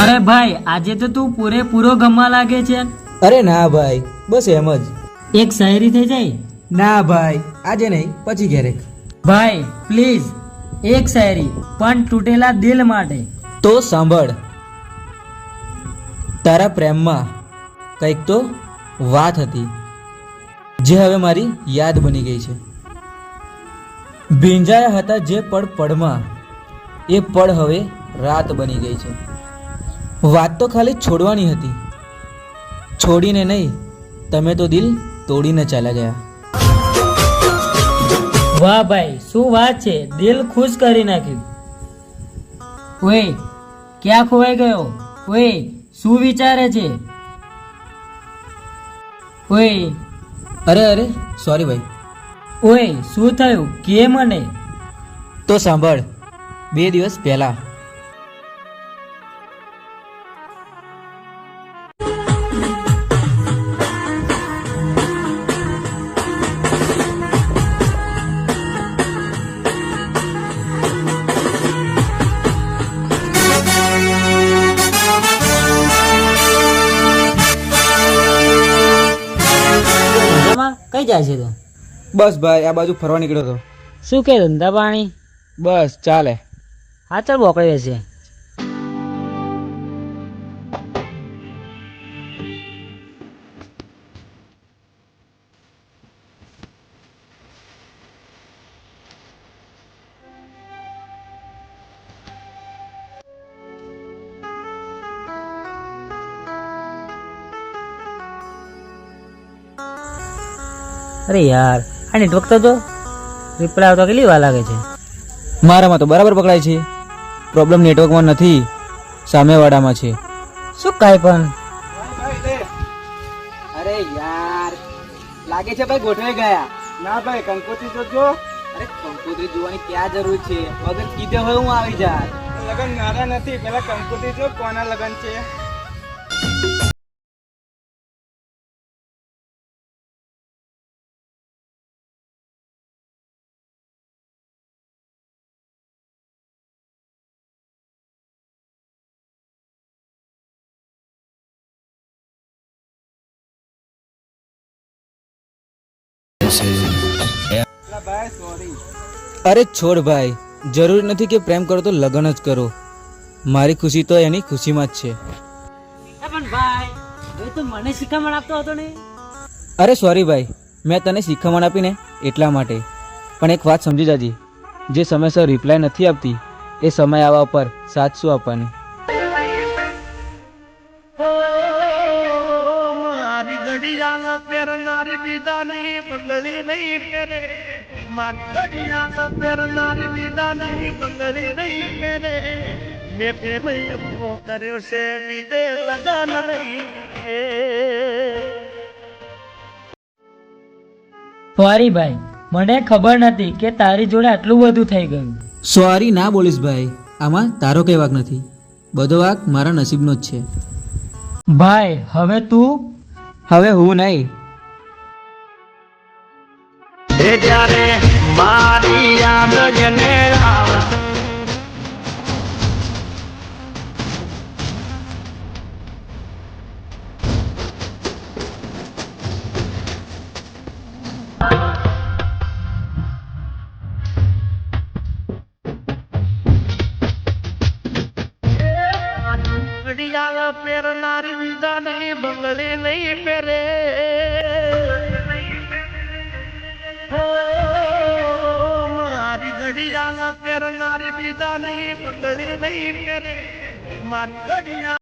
અરે ભાઈ આજે તો તું પૂરેપૂરો ગમવા લાગે છે. અરે ના ભાઈ બસ એમ જ. એક શાયરી થઈ જાય? ના ભાઈ આજે નહીં પછી ક્યારેક. ભાઈ પ્લીઝ એક શાયરી પણ તૂટેલા દિલ માટે. તો સાંભળ. તારા પ્રેમમાં કંઈક તો વાત હતી જે હવે મારી યાદ બની ગઈ છે. ભીંજાયા હતા જે પળ પળમાં એ પળ હવે રાત બની ગઈ છે. વાત તો ખાલી છોડવાની હતી. છોડીને નહીં તમે તો દિલ તોડીને ચાલ્યા ગયા. વાહ ભાઈ શું વાત છે? દિલ ખુશ કરી નાખ્યું. ઓય ક્યાં ખોવાઈ ગયો? ઓય શું વિચારે છે? ઓય. અરે અરે સોરી ભાઈ. ઓય શું થયું? કે મને? તો સાંભળ બે દિવસ પહેલા કઈ જાય છે તો? બસ ભાઈ આ બાજુ ફરવા નીકળ્યો હતો શું કે ધંધા પાણી? બસ ચાલે. હા ચાલ બોકડે છે અરે યાર આ નેટવર્ક તો જો રિપ્લાય આવતા કેટલી વાર લાગે છે? મારામાં તો બરાબર પકડાય છે. પ્રોબ્લેમ નેટવર્કમાં નથી સામેવાળામાં છે. શું કાંઈ પણ? અરે યાર લાગે છે ભાઈ ગોઠવાઈ ગયા. ના ભાઈ કંકોત્રી તો જો. અરે કંકોત્રી જોવાની ક્યાં જરૂર છે? વગર કીધે હોય હું આવી જાય. લગન મારા નથી પેલા કંકોત્રી જો કોના લગન છે? સોરી અરે છોડ ભાઈ જરૂરી નથી કે પ્રેમ કરો તો લગ્ન જ કરો. મારી ખુશી તો એની ખુશીમાં જ છે. પણ ભાઈ તો મને શિખામણ આપતો હતો ને? અરે સોરી ભાઈ મેં તને શિખામણ આપીને એટલા માટે. પણ એક વાત સમજી જાજી જે સમયસર રિપ્લાય નથી આપતી એ સમય આવવા પર સાથ શું આપવાની? મારી ઘડિયાળ પહેરનારી બીજા નહીં બંગલી નહીં પહેરે. મારી ઘડિયાળ પહેરનારી બીજા નહીં બંગલી નહીં પહેરે મેં પ્રેમ એવો કર્યો છે બીજે લગન નહીં સોરી ભાઈ મને ખબર નથી કે તારી જોડે આટલું બધું થઈ ગયું. સોરી ના બોલીશ ભાઈ આમાં તારો કઈ વાક નથી. બધો વાક મારા નસીબનો જ છે. ભાઈ હવે તું? હવે હું નહીં. મારી યાદ જને આવે ઘડિયાળ પહેરનારી વિદા નહીં બંગલે નહીં પહેરે ઘડિયાળ પહેરનારી વિદા નહીં બંગલે નહીં પહેરે મારી ઘડિયાળ